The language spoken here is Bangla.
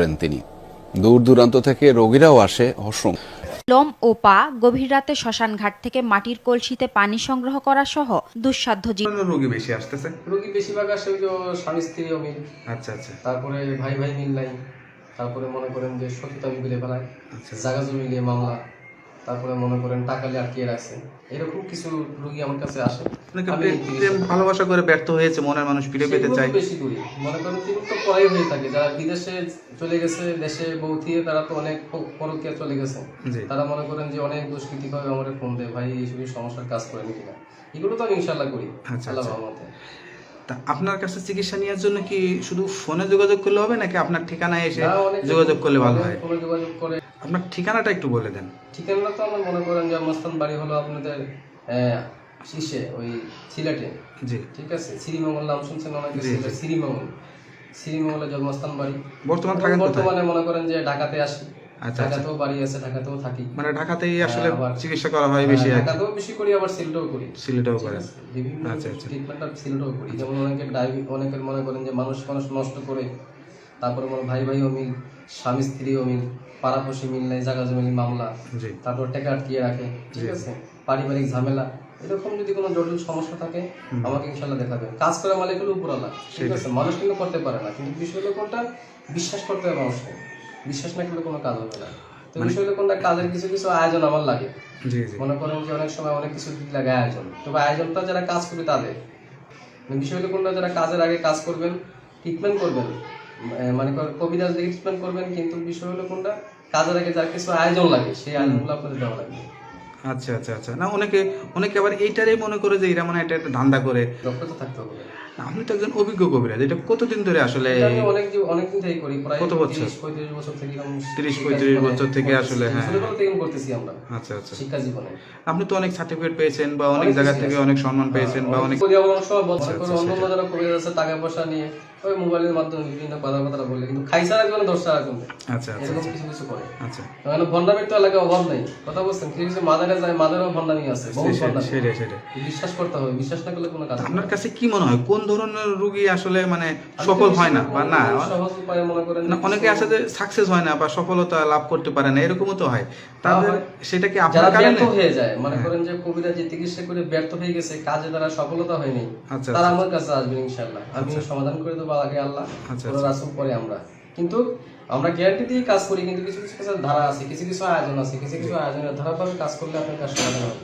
করেন তিনি। দূর দূরান্ত থেকে রোগীরাও আসে অসম। লোম ও পা গভীর রাতে শ্মশান ঘাট থেকে মাটির কলসিতে পানি সংগ্রহ করা সহ দুঃসাধ্য জীবন রোগী বেশি আসতেছে? রোগী বেশিরভাগ আসে ওই যে স্বামী স্ত্রী অমিল। আচ্ছা আচ্ছা। তারপরে ভাই ভাই মিল নাই। তারপরে মনে করেন যে সত্যতা মিলে ফেলায়। আচ্ছা। জায়গা জমি নিয়ে মামলা। তারপরে মনে করেন টাকা আটকিয়ে রাখছে এরকম কিছু রোগী আমার কাছে আসে। ভালোবাসা করে ব্যর্থ হয়েছে মনের মানুষ ফিরে পেতে চায়। বেশি করি মনে করেন তিনি তো পরেই হয়ে থাকে। যারা বিদেশে চলে গেছে দেশে বউ থিয়ে তারা তো অনেক পরকীয়া চলে গেছে। তারা মনে করেন যে অনেক দুষ্কৃতি করে আমার ফোন দেয় ভাই এইসব সমস্যার কাজ করেন কিনা? এগুলো তো আমি ইনশাল্লাহ করি আচ্ছা, আল্লাহ আচ্ছা। রহমতে। তা আপনার কাছে চিকিৎসা নেওয়ার জন্য কি শুধু ফোনে যোগাযোগ করলে হবে নাকি আপনার ঠিকানায় এসে যোগাযোগ করলে ভালো হয়? ফোনে যোগাযোগ করে। আপনার ঠিকানাটা একটু বলে দেন। ঠিকানা তো আমার মনে করেন যে জন্মস্থান বাড়ি হলো আপনাদের শীর্ষে ওই সিলেটে। জি। ঠিক আছে? শ্রীমঙ্গল নাম শুনছেন অনেকে? শ্রীমঙ্গল। শ্রীমঙ্গলের জন্মস্থান বাড়ি। বর্তমান থাকেন বর্তমানে মনে করেন যে ঢাকাতে আসি। আচ্ছা, ঢাকাতেও বাড়ি আছে ঢাকাতেও থাকি। মানে ঢাকাতেই আসলে চিকিৎসা করা হয় বেশি হ্যাঁ। ঢাকাতেও বেশি করি আবার সিলেটেও করি। সিলেটেও করেন। বিভিন্ন আচ্ছা, আচ্ছা। ট্রিটমেন্ট সিলেটেও করি। যেমন ডায়াবেটিস অনেকের মনে করেন যে মানুষ মানুষ নষ্ট করে তারপরে মনে ভাই ভাই অমিল স্বামী স্ত্রী অমিল পাড়াপড়শি মিল নাই জায়গা জমি মামলা তারপর টাকা আটকিয়ে রাখে ঠিক আছে? পারিবারিক ঝামেলা। এরকম যদি কোনো জটিল সমস্যা থাকে আমাকে ইনশাল্লাহ দেখাবে কাজ করে মালিক হলো উপরালা ঠিক আছে? মানুষ কিন্তু করতে পারে না কিন্তু বিষয় হলো কোনটা? বিশ্বাস করতে হবে মানুষকে। বিশ্বাস না করলে কোনো কাজ হবে না। তো বিষয় হলো কোনটা? কাজের কিছু কিছু আয়োজন আমার লাগে। মনে করেন যে অনেক সময় অনেক কিছু দিক লাগে আয়োজন। তবে আয়োজনটা যারা কাজ করবে তাদের। মানে বিষয় হলো কোনটা? যারা কাজের আগে কাজ করবেন ট্রিটমেন্ট করবেন। মানে কবিরাজ ট্রিটমেন্ট করবেন কিন্তু বিষয় হলো কোনটা? কাজের আগে যার কিছু আয়োজন লাগে সেই আয়োজনগুলো আপনাদের দেওয়া লাগবে। আচ্ছা আচ্ছা আচ্ছা। না অনেকে অনেকে আবার এইটারই মনে করে যে এরা মানে এটা একটা ধান্দা করে। দক্ষতা থাকতে হবে। আপনি তো একজন অভিজ্ঞ কবিরাজ এটা কতদিন ধরে আসলে অনেক যে- থেকে করি প্রায় কত বছর? বছর থেকে 30 35 বছর থেকে আসলে, হ্যাঁ। করতেছি আমরা। আচ্ছা আচ্ছা। শিক্ষা জীবনে। আপনি তো অনেক সার্টিফিকেট পেয়েছেন বা অনেক জায়গা থেকে অনেক সম্মান পেয়েছেন বা অনেক বলছে। আচ্ছা, করে অন্য অন্য যারা কবিরাজ আছে টাকা পয়সা নিয়ে ওই মোবাইলের মাধ্যমে বিভিন্ন কথা কথা বলে কিন্তু খাইছে রাখবে না দশটা রাখবে আচ্ছা আচ্ছা এরকম কিছু কিছু করে। আচ্ছা। মানে ভণ্ডামের তো এলাকায় অভাব নেই। কথা বলছেন কিছু কিছু মাদারে যায় মাদারেও ভণ্ডামি আছে বহু ভণ্ডামি। সেটাই সেটাই। বিশ্বাস করতে হবে বিশ্বাস না করলে কোনো কাজ আপনার কাছে কি মনে হয় কোন ধরনের রোগী আসলে মানে সফল হয় না বা না অনেকে আছে যে সাকসেস হয় না বা সফলতা লাভ করতে পারে না এরকমও তো হয়। তাদের সেটা কি আপনার কারণে? হয়ে যায় মনে করেন যে কবিরা যে চিকিৎসা করে ব্যর্থ হয়ে গেছে কাজে তারা সফলতা হয়নি আচ্ছা তারা আমার কাছে আসবেন ইনশাল্লাহ আমি সমাধান করে দেবো আগে আল্লাহ আচ্ছা, রাসুল পরে আমরা। কিন্তু আমরা গ্যারান্টি দিয়ে কাজ করি কিন্তু কিছু কিছু ধারা আছে কিছু কিছু আয়োজন আছে কিছু কিছু আয়োজনের ধারাভাবে কাজ করলে আপনার কাজ সমাধান হবে।